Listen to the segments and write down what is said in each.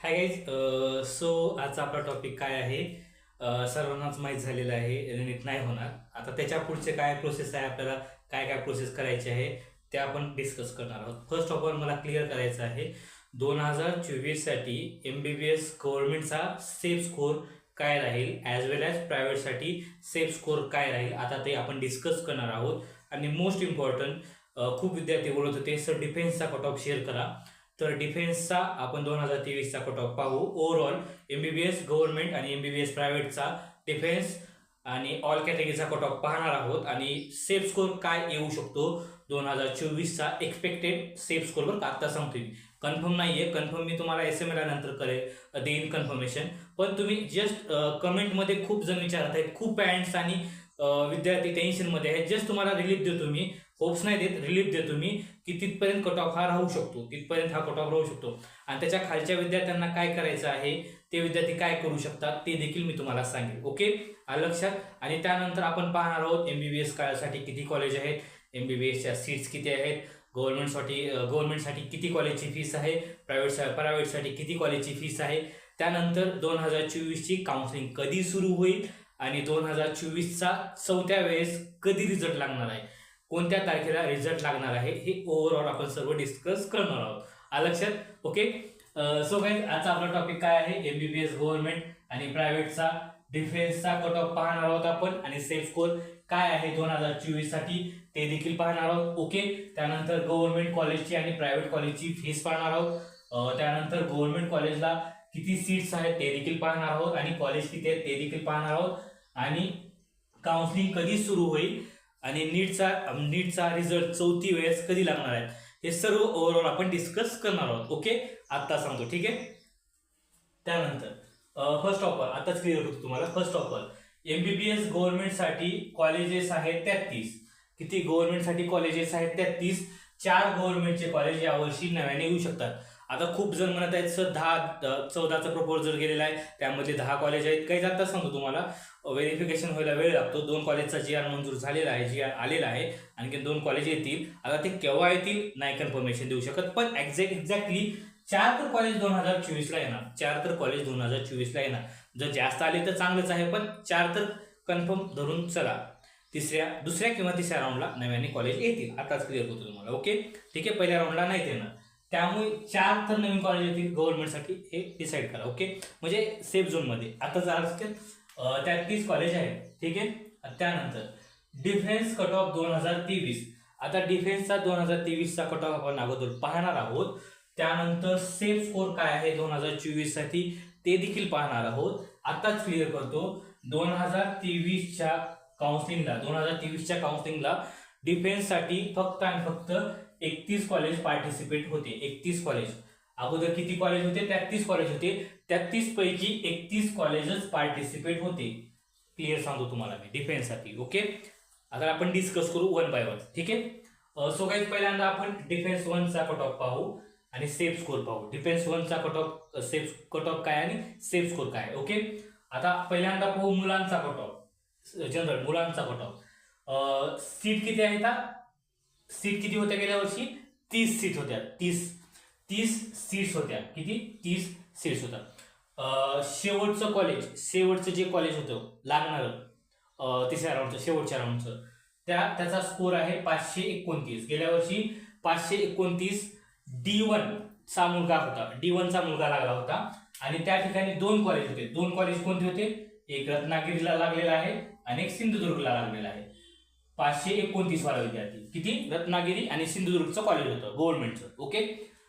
Hi guys so आजचा आपला topic काय आहे? Uh, सर्वांनाच माहीत झालेलं आहे रिनिट नाही होणार. आता त्याच्या पुढचे काय प्रोसेस आहे आपल्याला काय काय प्रोसेस करायची आहे ते आपण डिस्कस करणार आहोत. फर्स्ट ऑफ ऑल मला क्लिअर करायचं आहे दोन हजार चोवीससाठी एम बी बी एस गव्हर्नमेंटचा सेफ स्कोर काय राहील ॲज वेल ॲज प्रायव्हेटसाठी सेफ स्कोर काय राहील आता ते आपण डिस्कस करणार आहोत. आणि मोस्ट इम्पॉर्टंट uh, खूप विद्यार्थी बोलत होते सर डिफेन्सचा कट ऑफ शेअर करा. तर डिफेन्सचा आपण दोन हजार तेवीसचा कट ऑफ पाहू. Overall M B B S government आणि एम बी बी एस प्रायव्हेटचा डिफेन्स आणि ऑल कॅटेगरीचा कट ऑफ पाहणार आहोत. आणि सेफ स्कोर काय येऊ शकतो? दोन हजार चोवीसचा एक्सपेक्टेड सेफ स्कोर बरं का? आत्ता सांगतोय मी कन्फर्म नाही आहे कन्फर्म मी तुम्हाला एस एम एलानंतर करेल. देईन कन्फर्मेशन पण तुम्ही जस्ट कमेंटमध्ये खूप जण विचारत आहेत. खूप पॅरेंट्स आणि विद्यार्थी टेन्शनमध्ये आहेत. जस्ट तुम्हाला रिलीफ देतो मी होप्स नाही देत रिलीफ देतो मी की तिथपर्यंत कट ऑफ हा राहू शकतो तिथपर्यंत हा कट ऑफ राहू शकतो. आणि त्याच्या खालच्या विद्यार्थ्यांना काय करायचं आहे ते विद्यार्थी काय करू शकतात ते देखील मी तुम्हाला सांगेल ओके लक्षात? आणि त्यानंतर आपण पाहणार आहोत एम बी बी एस काळासाठी किती कॉलेज आहेत एम बी बी एसच्या सीट्स किती आहेत गव्हर्नमेंटसाठी गव्हर्नमेंटसाठी किती कॉलेजची फीस आहे प्रायव्हेट प्रायव्हेटसाठी किती कॉलेजची फीस आहे? त्यानंतर दोन हजार चोवीसची काउन्सिलिंग कधी सुरू होईल? आणि दोन हजार चोवीसचा चौथ्या वेळेस कधी रिझल्ट लागणार आहे? कोणत्या तारखेला रिझल्ट लागणार आहे हे ओव्हरऑल आपण सर्व डिस्कस करणार आहोत. आ लक्षात? ओके सो काही आजचा आपला टॉपिक काय आहे? M B B S government आणि प्रायव्हेटचा डिफेन्सचा कट ऑफ पाहणार आहोत आपण. आणि सेफ स्कोर काय आहे दोन हजार चोवीससाठी ते देखील पाहणार आहोत. ओके त्यानंतर गव्हर्नमेंट कॉलेजची आणि प्रायव्हेट कॉलेजची फीस पाहणार आहोत. त्यानंतर गव्हर्नमेंट कॉलेजला किती सीट्स आहेत ते देखील पाहणार आहोत. आणि कॉलेज किती आहेत ते देखील पाहणार आहोत. आणि काउन्सिलिंग कधी सुरू होईल? आणि नीटचा नीटचा रिझल्ट चौथी वेळेस कधी लागणार आहे? हे सर्व ओव्हरऑल आपण डिस्कस करणार आहोत. ओके आत्ता सांगतो. ठीक आहे? त्यानंतर फर्स्ट ऑफर आताच क्लिअर होतो तुम्हाला. फर्स्ट ऑफर एमबीबीएस गव्हर्नमेंटसाठी कॉलेजेस आहेत तेहतीस. किती गव्हर्नमेंटसाठी कॉलेजेस आहेत तेहतीस? चार गव्हर्नमेंटचे कॉलेज यावर्षी नव्याने येऊ शकतात. आता खूप जण म्हणत आहेत सर दहा चौदाचं चौदाचा प्रपोजल गेलेला आहे. त्यामध्ये दहा कॉलेज आहेत. काही जाता सांगतो तुम्हाला. व्हेरिफिकेशन व्हायला वेळ लागतो. दोन कॉलेजचा जी आर मंजूर झालेला आहे जी आर आलेला आहे. आणखी दोन कॉलेज येतील. आता ते केव्हा येतील? नाही कन्फर्मेशन देऊ शकत. पण एक्झॅक्ट एक्झॅक्टली चार तर कॉलेज दोन हजार चोवीसला येणार. चार तर कॉलेज दोन हजार चोवीसला येणार. जर जास्त आले तर चांगलंच आहे पण चार तर कन्फर्म धरून चला. तिसऱ्या दुसऱ्या किंवा तिसऱ्या राऊंडला नव्याने कॉलेज येतील. आताच क्लिअर होतो तुम्हाला. ओके ठीक आहे? पहिल्या राऊंडला नाही येणार त्यामुळे चार तर नवीन कॉलेज येतील गव्हर्नमेंटसाठी हे डिसाईड करा ओके म्हणजे सेफ झोनमध्ये आता जर असेल त्यात तीस कॉलेज आहेत ठीक आहे? त्यानंतर डिफेन्स कट ऑफ दोन हजार तेवीस. आता डिफेन्सचा दोन हजार तेवीसचा कट ऑफ आपण अगोदर पाहणार आहोत. त्यानंतर सेफ स्कोर काय आहे दोन हजार चोवीससाठी ते देखील पाहणार आहोत. आताच क्लिअर करतो दोन हजार तेवीसच्या काउन्सिलिंगला दोन हजार तेवीसच्या काउन्सिलिंगला डिफेन्ससाठी फक्त आणि फक्त एकतीस कॉलेज पार्टिसिपेट होते. एकतीस कॉलेज अगोदर किती कॉलेज होते? तेहतीस कॉलेज होते. तेहतीस पैकी एकतीस कॉलेजच पार्टिसिपेट होते. क्लिअर सांगतो तुम्हाला मी. डिफेन्ससाठी ओके आता आपण डिस्कस करू वन बाय वन ठीक आहे? सो काही पहिल्यांदा आपण डिफेन्स वनचा कट ऑफ पाहू आणि सेफ स्कोर पाहू. Defence वनचा cut off safe cut off काय आणि सेफ स्कोर काय? ओके आता पहिल्यांदा पाहू मुलांचा कट ऑफ जनरल मुलांचा कट ऑफ सीट किती आहे हा? सीट किती होत्या गेल्या वर्षी? तीस सीट होत्या. तीस. तीस सीट्स होत्या. किती? तीस सीट्स होत्या. शेवटचं कॉलेज शेवटचं जे कॉलेज होतं लागणारं तिसऱ्या राऊंडचं शेवटच्या राऊंडचं त्या त्याचा स्कोर आहे पाचशे एकोणतीस. गेल्या वर्षी पाचशे एकोणतीस डी वन चा मुलगा होता. डी चा मुलगा लागला होता. आणि त्या ठिकाणी दोन कॉलेज होते. दोन कॉलेज कोणते होते? एक रत्नागिरीला लागलेला आहे आणि एक सिंधुदुर्गला लागलेला आहे. पाचशे एकोणतीस वाला विद्यार्थी. किती? रत्नागिरी आणि सिंधुदुर्गचं कॉलेज होतं गव्हर्नमेंटचं ओके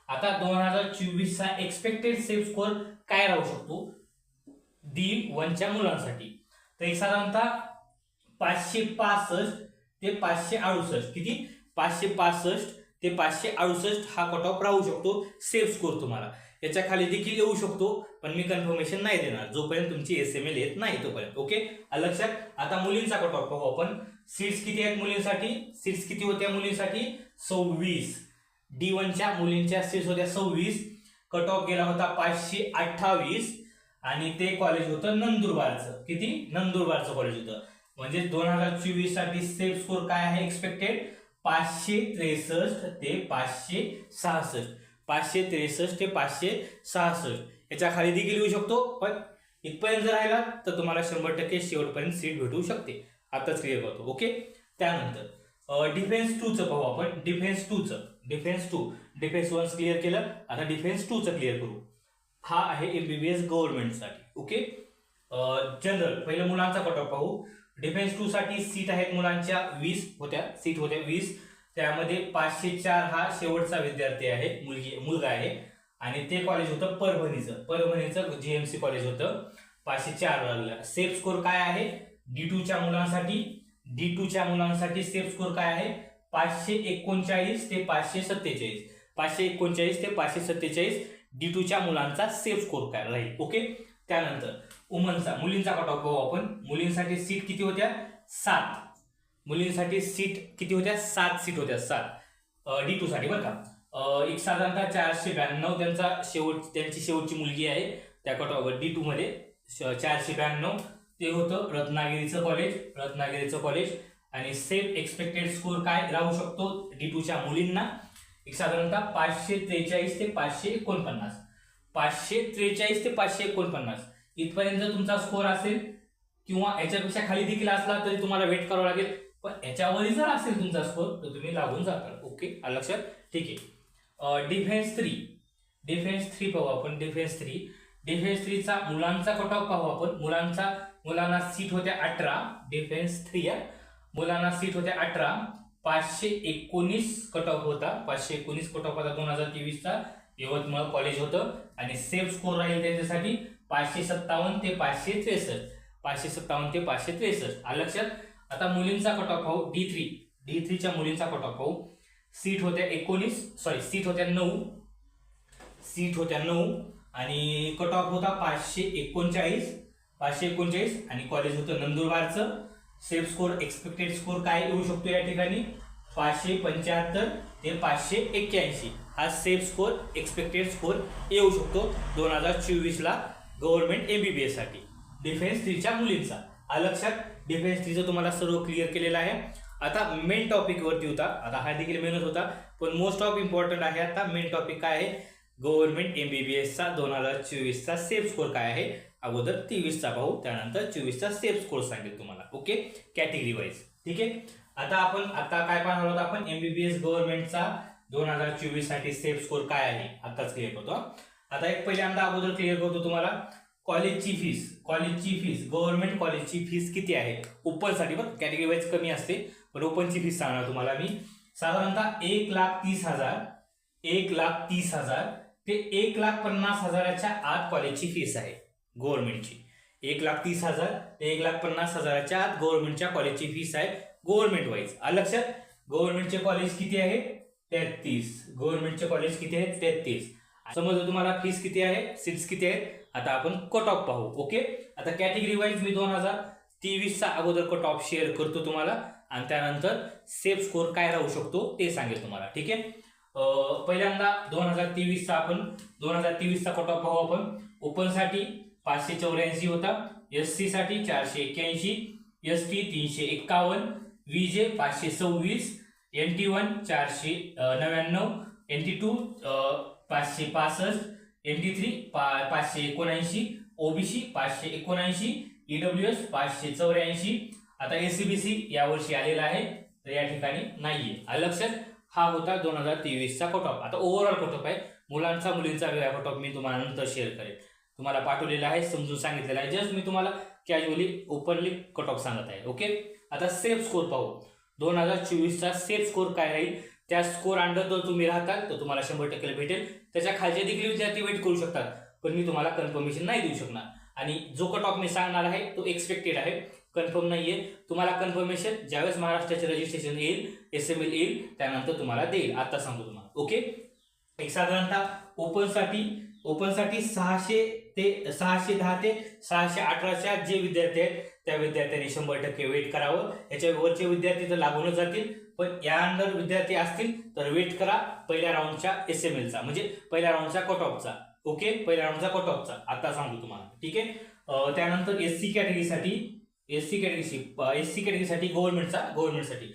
आता दोन हजार चोवीसचा एक्सपेक्टेड सेफ स्कोर काय राहू शकतो? डी वनच्या मुलांसाठी. तर एक साधारणतः पाचशे पासष्ट ते पाचशे अडुसष्ट. किती? पाचशे पासष्ट ते पाचशे अडुसष्ट हा कट ऑफ राहू शकतो सेफ स्कोर तुम्हाला. याच्या खाली देखील येऊ शकतो पण मी कन्फर्मेशन नाही देणार. जोपर्यंत तुमची एस एम एल येत नाही तोपर्यंत. ओके लक्षात? आता मुलींचा कट ऑफ पाहू आपण. सीट्स किती आहेत मुलींसाठी? सीट्स किती होत्या मुलींसाठी? सव्वीस. डी वनच्या मुलींच्या सीट्स होत्या सव्वीस. कट ऑफ गेला होता पाचशे अठ्ठावीस. आणि ते कॉलेज होतं नंदुरबारचं. किती? नंदुरबारचं कॉलेज होतं. म्हणजे दोन हजार चोवीससाठी सेफ स्कोर काय आहे एक्सपेक्टेड पाचशे त्रेसष्ट ते पाचशे सहासष्ट. पाचशे त्रेसष्ट ते पाचशे सहासष्ट. याच्या खाली देखील येऊ शकतो. पण इथपर्यंत जर राहिला तर तुम्हाला शंभर टक्के शेवटपर्यंत सीट भेटू शकते. आताच क्लिअर करतो. ओके त्यानंतर डिफेन्स टूचं पाहू आपण. Defence टूचं defence two defence one clear केलं. आता डिफेन्स टूचं क्लिअर करू. हा आहे एमबीबीएस गव्हर्नमेंटसाठी ओके जनरल पहिलं मुलांचा कट ऑफ पाहू. डिफेन्स टू साठी सीट आहेत मुलांच्या वीस होत्या. सीट होत्या वीस. त्यामध्ये पाचशे चार हा शेवटचा विद्यार्थी आहे. मुलगी मुलगा आहे. आणि ते कॉलेज होतं परभणीचं. परभणीचं जीएमसी कॉलेज होतं. पाचशे चार लागलं. सेफ स्कोर काय आहे? डी टूच्या मुलांसाठी डी टूच्या मुलांसाठी सेफ स्कोर काय आहे? पाचशे एकोणचाळीस ते पाचशे सत्तेचाळीस. पाचशे एकोणचाळीस ते पाचशे सत्तेचाळीस डी टूच्या मुलांचा सेफ स्कोर काय राहील? ओके? त्यानंतर वुमनचा मुलींचा कट ऑफ पाहू आपण. मुलींसाठी सीट किती होत्या? सात. मुलींसाठी सीट किती होत्या? सात सीट होत्या. सात. डी टू साठी बरं का? एक साधारणतः चारशे ब्याण्णव त्यांचा शेवट त्यांची शेवटची मुलगी आहे. त्या कट ऑफ डी टू मध्ये श- चारशे ब्याण्णव ते होतं रत्नागिरीचं कॉलेज रत्नागिरीचं कॉलेज आणि सेफ एक्सपेक्टेड स्कोर काय राहू शकतो? डी टूच्या मुलींना. एक साधारणतः पाचशे त्रेचाळीस ते पाचशे एकोणपन्नास. पाचशे त्रेचाळीस ते पाचशे एकोणपन्नास. इथपर्यंत जर तुमचा स्कोर असेल किंवा याच्यापेक्षा खाली देखील असला तरी तुम्हाला वेट करावं लागेल. पण याच्यावरही जर असेल तुमचा स्कोर तर तुम्ही लागून जाता ओके? लक्षात? ठीक आहे. डिफेन्स थ्री डिफेन्स थ्री पाहू आपण. डिफेन्स थ्री डिफेन्स थ्रीचा मुलांचा कट ऑफ पाहू आपण. मुलांचा मुलांना सीट होत्या अठरा डिफेन्स थ्री या मुलांना सीट होत्या अठरा. पाचशे एकोणीस कट ऑफ होता. पाचशे एकोणीस कट ऑफ होता दोन हजार तेवीसचा. यवतमाळ कॉलेज होतं. आणि सेफ स्कोर राहील त्याच्यासाठी पाचशे सत्तावन्न ते पाचशे त्रेसष्ट. पाचशे सत्तावन्न ते पाचशे त्रेसष्ट. आलं लक्षात? आता मुलींचा कट ऑफ पाहू डी थ्री डी थ्रीच्या मुलींचा कट ऑफ पाहू. सीट होत्या एकोणीस. सॉरी सीट होत्या नऊ. सीट होत्या नऊ. आणि कट ऑफ होता पाचशे एकोणचाळीस. पाचशे एकोणचाळीस आणि कॉलेज होतं नंदुरबारचं. सेफ स्कोर एक्सपेक्टेड स्कोर काय येऊ शकतो या ठिकाणी? पाचशे पंच्याहत्तर ते पाचशे एक्क्याऐंशी. हा सेफ स्कोर एक्सपेक्टेड स्कोर येऊ शकतो दोन हजार चोवीसला गव्हर्नमेंट बी एससाठी डिफेन्स थ्रीच्या मुलींचा. हा लक्षात डिफेन्स थ्रीचं तुम्हाला सर्व क्लिअर केलेलं आहे. आता मेन टॉपिकवरती होता. आता हा देखील मेनच होता. पण मोस्ट ऑफ इम्पॉर्टंट आहे आता मेन टॉपिक काय आहे? गव्हर्नमेंट एसचा दोन हजार चोवीसचा सेफ स्कोर काय आहे? अगोदर तेवीसचा पाहू त्यानंतर चोवीसचा सेफ स्कोर सांगेल तुम्हाला. ओके कॅटेगरी वाईज ठीक आहे? आता आपण आता काय पाहणार आहोत आपण? एमबीबीएस गव्हर्नमेंटचा दोन हजार चोवीससाठी सेफ स्कोर काय आहे? आताच क्लिअर करतो आता एक पहिल्यांदा अगोदर क्लिअर करतो तुम्हाला. कॉलेजची फीस कॉलेजची फीस गव्हर्नमेंट कॉलेजची फीस किती आहे? ओपनसाठी पण कॅटेगरी वाईज कमी असते. पण ओपनची फीस सांगणार तुम्हाला मी. साधारणतः एक लाख तीस हजार एक लाख तीस हजार ते एक लाख पन्नास हजाराच्या आत कॉलेजची फीस आहे. गव्हर्नमेंटची. एक लाख तीस हजार ते एक लाख पन्नास हजाराच्या आत गव्हर्नमेंटच्या कॉलेजची फीस आहे गव्हर्नमेंट वाईज आलं लक्षात? गव्हर्नमेंटचे कॉलेज किती आहे? तेहतीस. गव्हर्नमेंटचे कॉलेज किती आहेत? तेहतीस. समज तुम्हाला फीस किती आहे? सीट्स किती आहेत? आता आपण कट ऑफ पाहू. ओके आता कॅटेगरी वाईज मी दोन हजार तेवीसचा अगोदर कट ऑफ शेअर करतो तुम्हाला. आणि त्यानंतर सेफ स्कोर काय राहू शकतो ते सांगेल तुम्हाला. ठीक आहे? पहिल्यांदा दोन हजार तेवीसचा आपण दोन हजार तेवीसचा कट ऑफ पाहू आपण. ओपनसाठी पाचशे चौऱ्याऐंशी होता. एस सी साठी चारशे एक्क्याऐंशी एस टी तीनशे एक्कावन्न विजे पाचशे सव्वीस एन टी वन चारशे नव्याण्णव एन टी टू पाचशे पासष्ट एन टी थ्री पा पाचशे एकोणऐंशी ओबीसी पाचशे एकोणऐंशी ईडब्ल्यू एस पाचशे चौऱ्याऐंशी. आता एसीबीसी यावर्षी आलेला आहे तर या ठिकाणी नाहीये. लक्षात हा होता दोन हजार तेवीसचा कट ऑफ आता ओव्हरऑल कट ऑफ आहे. मुलांचा मुलींचा वेगळा कट ऑफ मी तुम्हाला नंतर शेअर करेन. तुम्हाला पाठवलेला आहे समजून सांगितलेलं आहे. जस्ट मी तुम्हाला कॅज्युअली ओपनली कट ऑफ सांगत आहे. ओके आता सेफ स्कोर पाहू. दोन हजार चोवीसचा सेफ स्कोर काय राहील? त्या स्कोर अंडर जर तुम्ही राहतात तर तुम्हाला शंभर टक्के भेटेल. त्याच्या खालचे देखील विद्यार्थी वेट करू शकतात. पण मी तुम्हाला कन्फर्मेशन नाही देऊ शकणार. आणि जो कट ऑफ मी सांगणार आहे तो एक्सपेक्टेड आहे. कन्फर्म नाहीये. तुम्हाला कन्फर्मेशन ज्यावेळेस महाराष्ट्राचे रजिस्ट्रेशन येईल एस एम एल येईल त्यानंतर तुम्हाला देईल. आता सांगतो तुम्हाला. ओके एक साधारणतः ओपनसाठी ओपनसाठी सहाशे ते सहाशे दहा ते सहाशे अठराच्या जे विद्यार्थी आहेत त्या विद्यार्थ्यांनी शंभर टक्के वेट करावं. याच्या वरचे विद्यार्थी तर लागूनच जातील पण या विद्यार्थी असतील तर वेट करा पहिल्या राऊंडच्या एस एम एलचा म्हणजे पहिल्या राऊंडचा कट ऑफचा ओके? पहिल्या राऊंडचा कट ऑफचा आता सांगतो तुम्हाला. ठीक आहे? त्यानंतर एस सी कॅटेगरीसाठी एस सी कॅटेगरीशी एस सी कॅटेगरीसाठी गव्हर्नमेंटचा गव्हर्नमेंटसाठी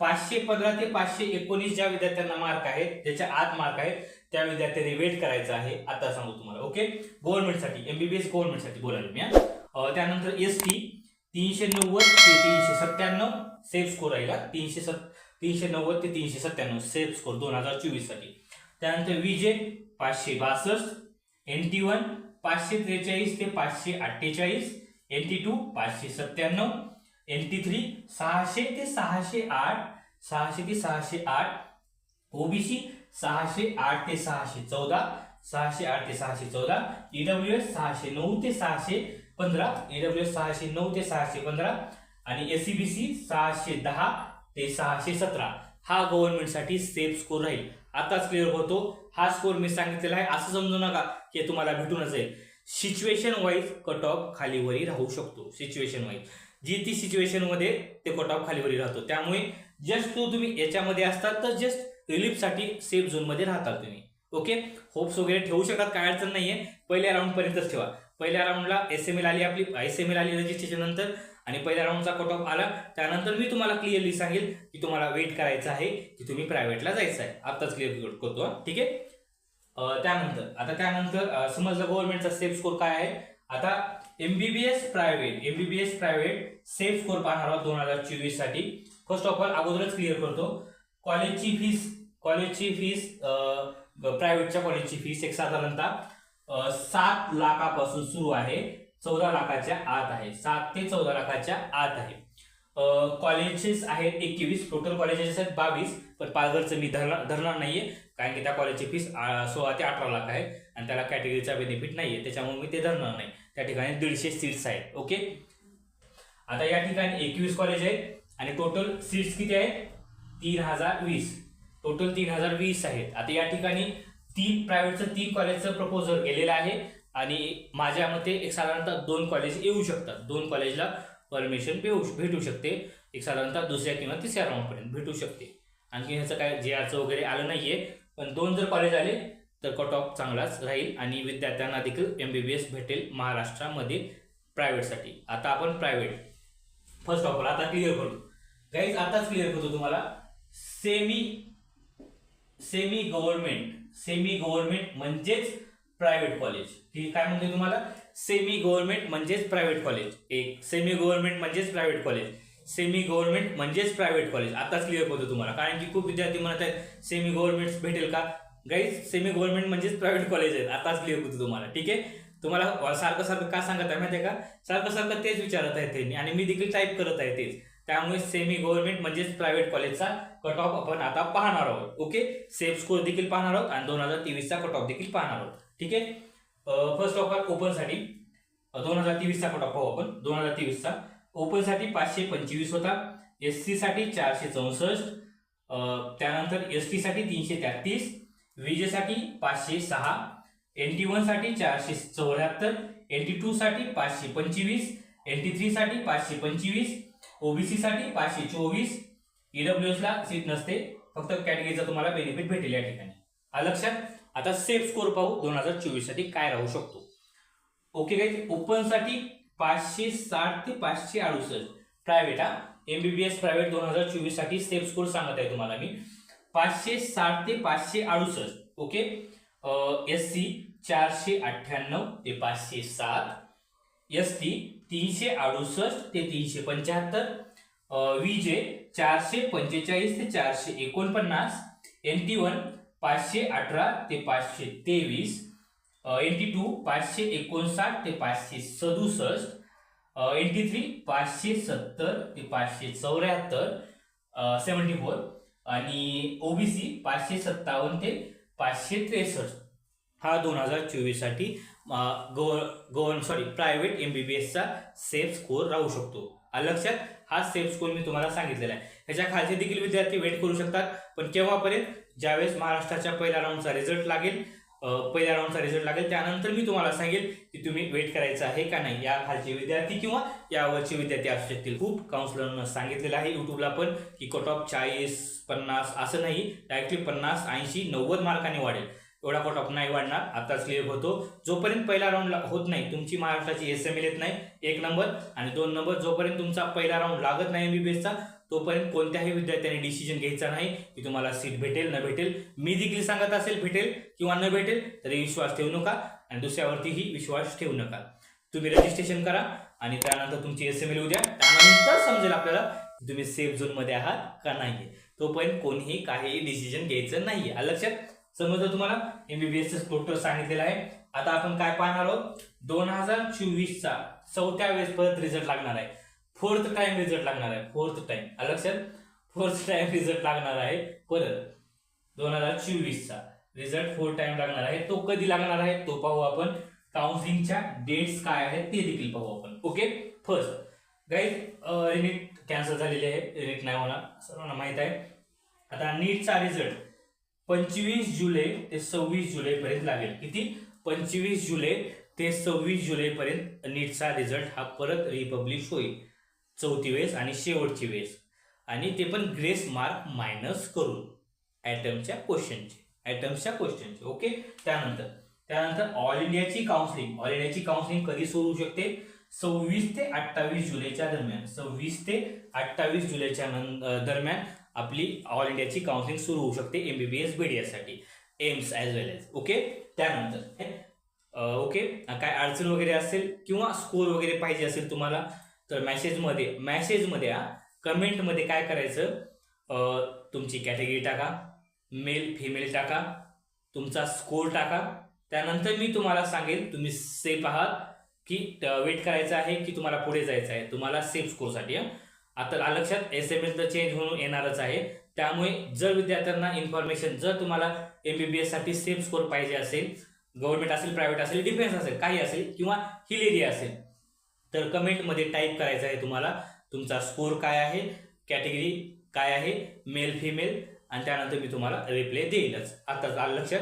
पाचशे पंधरा ते पाचशे एकोणीस ज्या विद्यार्थ्यांना मार्क आहेत त्याच्या आत मार्क आहेत त्या विद्यार्थ्यांनी वेट करायचं आहे. आता सांगू तुम्हाला ओके गव्हर्नमेंटसाठी एमबीबीएस गव्हर्नमेंटसाठी बोलायला मी त्यानंतर एस टी तीनशे नव्वद ते तीनशे सत्त्याण्णव सेफ स्कोर राहिला. तीनशे सत् तीनशे नव्वद ते तीनशे सत्त्याण्णव सेफ स्कोर दोन हजार चोवीससाठी त्यानंतर विजे पाचशे बासष्ट एन टी वन पाचशे त्रेचाळीस ते पाचशे अठ्ठेचाळीस एन टी टू पाचशे सत्त्याण्णव एन टी थ्री सहाशे ते सहाशे आठ सहाशे ते सहाशे आठ ओबीसी सहाशे आठ ते सहाशे चौदा सहाशे आठ ते सहाशे चौदा ईडब्ल्यू एस सहाशे नऊ ते सहाशे पंधरा ईडब्ल्यू एस सहाशे नऊ ते सहाशे पंधरा आणि एस सी बी सी सहाशे दहा ते सहाशे सतरा. हा गव्हर्नमेंटसाठी सेफ स्कोर राहील. आताच क्लिअर होतो. हा स्कोर मी सांगितलेला आहे. असं समजू नका की तुम्हाला भेटूनच आहे सिच्युएशन वाईज कट ऑफ खालीवरी राहू शकतो. सिच्युएशन वाईज जी ती सिच्युएशनमध्ये ते कट ऑफ खालीवरी राहतो. त्यामुळे जस्ट तो तुम्ही याच्यामध्ये असतात तर जस्ट रिलीफसाठी सेफ झोनमध्ये राहताल राहतात तुम्ही. ओके होप्स वगैरे ठेवू शकतात काय अडचण नाहीये. पहिल्या राऊंडपर्यंतच ठेवा. पहिल्या राऊंडला एस एम एल आली आपली एस एम एल आली रजिस्ट्रेशन नंतर आणि पहिल्या राऊंडचा कट ऑफ आला. त्यानंतर मी तुम्हाला क्लिअरली सांगेल की तुम्हाला वेट करायचं आहे की तुम्ही प्रायव्हेटला जायचं आहे. आत्ताच क्लिअर करतो ठीक आहे? त्यानंतर आता त्यानंतर समजलं गव्हर्नमेंटचा सेफ स्कोर काय आहे? आता MBBS private MBBS private safe score पाहणार आहोत दोन हजार चोवीससाठी. फर्स्ट ऑफ ऑल अगोदरच क्लिअर करतो. कॉलेजची फीस कॉलेजची फीस प्रायव्हेटच्या कॉलेजची फीस एक साधारणतः सात लाखापासून सुरू आहे. चौदा लाखाच्या आत आहे. सात ते चौदा लाखाच्या आत आहे. कॉलेजेस आहेत एकवीस. टोटल कॉलेजेस आहेत बावीस. पण पालघरचं मी धरणार धरणार नाहीये. कारण की त्या कॉलेजची फीस सोळा ते अठरा लाख आहे. आणि त्याला कॅटेगरीचा बेनिफिट नाहीये. त्याच्यामुळे मी ते धरणार नाही. त्या ठिकाणी दीडशे सीट्स आहेत. ओके आता या ठिकाणी एकवीस कॉलेज आहेत. आणि टोटल सीट्स किती आहेत? तीन हजार वीस. टोटल तीन हजार वीस आहेत. आता या ठिकाणी तीन प्रायव्हेटचं तीन कॉलेजचं प्रपोजल गेलेलं आहे. आणि माझ्या मते एक साधारणतः दोन कॉलेज येऊ शकतात. दोन कॉलेजला परमिशन भेऊ भेटू शकते. एक साधारणतः दुसऱ्या किंवा तिसऱ्या राऊंडपर्यंत भेटू शकते. आणखी ह्याचं काय जे आरचं वगैरे आलं नाही आहे पण दोन जर कॉलेज आले तर कट ऑफ चांगलाच राहील. आणि विद्यार्थ्यांना देखील एम बी बी एस भेटेल महाराष्ट्रामध्ये प्रायव्हेटसाठी आता आपण प्रायव्हेट फर्स्ट ऑफ ऑल आता क्लिअर करतो गाईज आताच क्लिअर करतो तुम्हाला. Semi semi government semi government म्हणजेच प्रायव्हेट कॉलेज ही काय म्हणते तुम्हाला? सेमी गव्हर्नमेंट म्हणजेच प्रायव्हेट कॉलेज एक सेमी गव्हर्नमेंट म्हणजेच प्रायव्हेट कॉलेज सेमी गव्हर्नमेंट म्हणजेच प्रायव्हेट कॉलेज आताच क्लिअर होतं तुम्हाला. कारण की खूप विद्यार्थी म्हणत आहेत सेमी गव्हर्नमेंट भेटेल का? गाईज सेमी गव्हर्नमेंट म्हणजेच प्रायव्हेट कॉलेज आहेत. आताच क्लिअर होतं तुम्हाला. ठीक आहे? तुम्हाला सारखं सारखं का सांगत आहे माहिती आहे का? सारखं सारखं तेच विचारत आहे त्यांनी. आणि मी देखील टाईप करत आहे तेच. त्यामुळे सेमी गव्हर्नमेंट म्हणजेच प्रायव्हेट कॉलेजचा कट ऑफ आपण आता पाहणार आहोत. ओके सेफ स्कोर देखील पाहणार आहोत आणि दोन हजार तेवीसचा कट ऑफ देखील पाहणार आहोत. ठीक आहे? फर्स्ट ऑफ ऑल ओपनसाठी दोन हजार तेवीसचा कट ऑफ पाहू आपण. दोन हजार तेवीसचा ओपनसाठी पाचशे पंचवीस होता. एस सीसाठी चारशे चौसष्ट. त्यानंतर एस टीसाठी तीनशे तेहतीस. विजेसाठी पाचशे सहा. एन टी वनसाठी चारशे चौऱ्याहत्तर. एन टी टूसाठी पाचशे पंचवीस. एन टी थ्रीसाठी पाचशे पंचवीस. ओबीसी साठी पाचशे चोवीस ईडब्ल्यूएस ला सीट नसते. फक्त कॅटेगरीचा तुम्हाला बेनिफिट भेटेल या ठिकाणी. हा लक्षात. आता सेफ स्कोर पाहू. दोन हजार चोवीससाठी काय राहू शकतो? ओके काही ओपनसाठी पाचशे साठ ते पाचशे अडुसष्ट. प्रायव्हेट हा. एमबीबीएस प्रायव्हेट दोन हजार चोवीससाठी सेफ स्कोर सांगत आहे तुम्हाला मी. पाचशे साठ ते पाचशे अडुसष्ट. ओके एस सी चारशे अठ्ठ्याण्णव ते पाचशे सात. एस टी तीनशे अडुसष्ट ते तीनशे पंच्याहत्तर विजे चारशे पंचेचाळीस ते चारशे एकोणपन्नास एन टी वन पाचशे अठरा ते पाचशे तेवीस एन टी टू पाचशे एकोणसाठ ते पाचशे सदुसष्ट एन टी थ्री पाचशे सत्तर ते पाचशे चौऱ्याहत्तर सेवन्टी फोर आणि ओबीसी पाचशे सत्तावन्न ते पाचशे त्रेसष्ट. हा दोन हजार चोवीससाठी gov govern sorry private M B B एसचा safe score राहू शकतो. लक्षात हा सेफ स्कोर मी तुम्हाला सांगितलेला आहे. ह्याच्या खालचे देखील विद्यार्थी वेट करू शकतात पण केव्हापर्यंत? ज्यावेळेस महाराष्ट्राच्या पहिल्या राऊंडचा रिझल्ट लागेल पहिल्या राऊंडचा रिझल्ट लागेल त्यानंतर मी तुम्हाला सांगेल की तुम्ही वेट करायचं आहे का नाही. या खालचे विद्यार्थी किंवा यावरचे विद्यार्थी असू शकतील. खूप काउन्सिलरनं सांगितलेलं आहे युट्यूबला पण की कट ऑफ चाळीस पन्नास असं नाही. डायरेक्टली पन्नास ऐंशी नव्वद मार्काने वाढेल. एवढा कट ऑफ नाही वाढणार. आताच क्लिअर होतो. जोपर्यंत पहिला राऊंड होत नाही तुमची महाराष्ट्राची एस एम एल येत नाही एक नंबर आणि दोन नंबर जोपर्यंत तुमचा पहिला राऊंड लागत नाही एमबीबीएसचा तोपर्यंत कोणत्याही विद्यार्थ्याने डिसिजन घ्यायचा नाही की तुम्हाला सीट भेटेल न भेटेल. मी देखील सांगत असेल भेटेल किंवा न भेटेल तरी विश्वास ठेवू नका आणि दुसऱ्यावरतीही विश्वास ठेवू नका. तुम्ही रजिस्ट्रेशन करा आणि त्यानंतर तुमची एस एम एल उद्या त्यानंतर समजेल आपल्याला तुम्ही सेफ झोनमध्ये आहात का नाही तोपर्यंत कोणीही काहीही डिसिजन घ्यायचं नाहीये. आलं लक्षात? समजलं तुम्हाला? एमबीबीएस टोटल सांगितलेलं आहे. आता आपण काय पाहणार आहोत? दोन हजार चोवीसचा चौथ्या वेळेस परत रिझल्ट लागणार आहे. फोर्थ टाइम रिझल्ट लागणार आहे. फोर्थ टाइम लक्षात? फोर्थ टाइम रिझल्ट लागणार आहे परत. दोन हजार चोवीसचा रिझल्ट फोर टाइम लागणार आहे. तो कधी लागणार आहे? तो पाहू आपण. काउन्सिलिंगच्या डेट्स काय आहेत ते देखील पाहू आपण. Okay first guys reNEET cancel झालेली आहे. रिनीट नाही होणार. सर्वांना माहीत आहे. आता नीटचा रिझल्ट पंचवीस जुलै ते सव्वीस जुलै पर्यंत लागेल. किती? पंचवीस जुलै ते सव्वीस जुलै पर्यंत नीटचा रिझल्ट हा परत रिपब्लिश होईल. चौथी वेळेस आणि शेवटची वेळेस. आणि ते पण ग्रेस मार्क मायनस करून ॲटमच्या क्वेश्चनचे ॲटम्सच्या क्वेश्चनचे ओके त्यानंतर त्यानंतर ऑल इंडियाची काउन्सिलिंग ऑल इंडियाची काउन्सिलिंग कधी सुरू होऊ शकते? सव्वीस ते अठ्ठावीस जुलैच्या दरम्यान. सव्वीस ते अठ्ठावीस जुलैच्या दरम्यान. आपली ऑल इंडियाची काउन्सिलिंग सुरू होऊ शकते MBBS बीडीएससाठी. AIIMS as well as okay त्यानंतर ओके काय अडचण वगैरे असेल किंवा स्कोर वगैरे पाहिजे असेल तुम्हाला तर मॅसेजमध्ये मॅसेजमध्ये कमेंटमध्ये काय करायचं? तुमची कॅटेगरी टाका. मेल फिमेल टाका. तुमचा स्कोर टाका. त्यानंतर मी तुम्हाला सांगेन तुम्ही सेफ आहात की वेट करायचं आहे की तुम्हाला पुढे जायचं आहे. तुम्हाला सेफ स्कोरसाठी हां. आता लक्षात एस एम एस चेंज होऊन येणारच आहे. त्यामुळे जर विद्यार्थ्यांना इन्फॉर्मेशन जर तुम्हाला एमबीबीएससाठी सेम स्कोर पाहिजे असेल गव्हर्नमेंट असेल प्रायव्हेट असेल डिफेन्स असेल काही असेल किंवा हिल एरिया असेल तर कमेंटमध्ये टाईप करायचं आहे तुम्हाला. तुमचा स्कोर काय आहे कॅटेगरी काय आहे मेल फिमेल आणि त्यानंतर मी तुम्हाला रिप्लाय देईलच. आता आलं लक्षात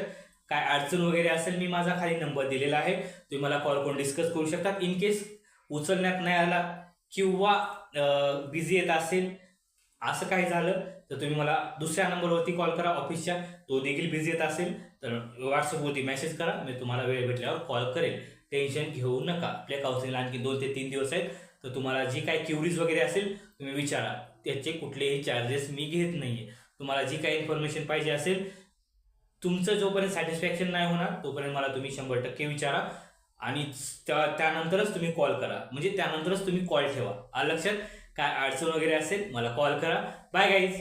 काय अडचण वगैरे असेल मी माझा खाली नंबर दिलेला आहे. तुम्ही मला कॉल करून डिस्कस करू शकता. इन केस उचलण्यात नाही आला किंवा बिझी येत असेल असं काही झालं तर तुम्ही मला दुसऱ्या नंबरवरती कॉल करा ऑफिसच्या तो देखील बिझी येत असेल तर व्हॉट्सअपवरती मेसेज करा. मी तुम्हाला वेळ भेटल्यावर कॉल करेल. टेन्शन घेऊ नका. आपल्या काउन्सिलिंगला आणखी दोन ते तीन दिवस आहेत. तर तुम्हाला जी काही क्युरीज वगैरे असेल तुम्ही विचारा. त्याचे कुठलेही चार्जेस मी घेत नाहीये. तुम्हाला जी काही इन्फॉर्मेशन पाहिजे असेल तुमचं जोपर्यंत सॅटिस्फॅक्शन नाही होणार तोपर्यंत मला तुम्ही शंभर टक्के विचारा. आणि त्यानंतरच तुम्ही कॉल करा. म्हणजे त्यानंतरच तुम्ही कॉल ठेवा. लक्षात? काय अडचण वगैरे असेल मला कॉल करा. Bye guys